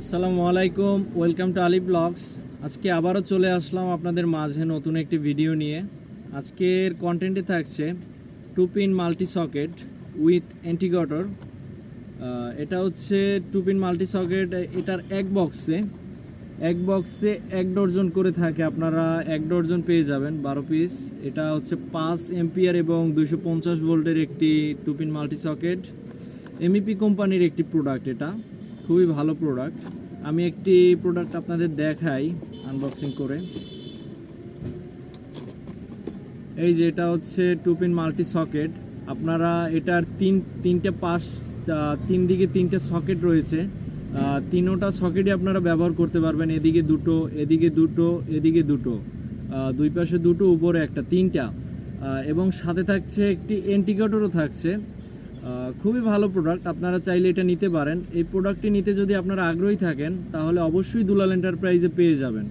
আসসালামু আলাইকুম, welcome to Ali blogs. আজকে আবারও চলে আসলাম আপনাদের মাঝে নতুন একটি ভিডিও নিয়ে। আজকের কন্টেন্টে থাকছে two pin multi socket with অ্যান্টিগটর। এটা হচ্ছে টু পিন মাল্টি সকেট এটার এক বক্সে এক বক্সে এক ডর্জন করে থাকে। আপনারা এক ডর্জন পেয়ে যাবেন, বারো পিস এটা হচ্ছে পাঁচ এম্পিয়ার এবং দুশো পঞ্চাশ ভোল্টের একটি two pin multi socket MEP কোম্পানির একটি প্রোডাক্ট এটা। খুবই ভালো প্রোডাক্ট আমি একটি প্রোডাক্ট আপনাদের দেখাই আনবক্সিং করে। এই যে এটা হচ্ছে টু পিন মাল্টি সকেট আপনারা এটার তিন, তিনটে পাশ তিন দিকে তিনটে সকেট রয়েছে। তিনোটা সকেটই আপনারা ব্যবহার করতে পারবেন, এদিকে দুটো এদিকে দুটো এদিকে দুটো। দুই পাশে দুটো, উপরে একটা, তিনটা। এবং সাথে থাকছে একটি এন্টিকেটরও থাকছে। খুবই ভালো প্রোডাক্ট আপনারা চাইলে এটা নিতে পারেন। এই প্রোডাক্টটি নিতে যদি আপনারা আগ্রহী থাকেন, তাহলে অবশ্যই দুলাল এন্টারপ্রাইজে পেয়ে যাবেন।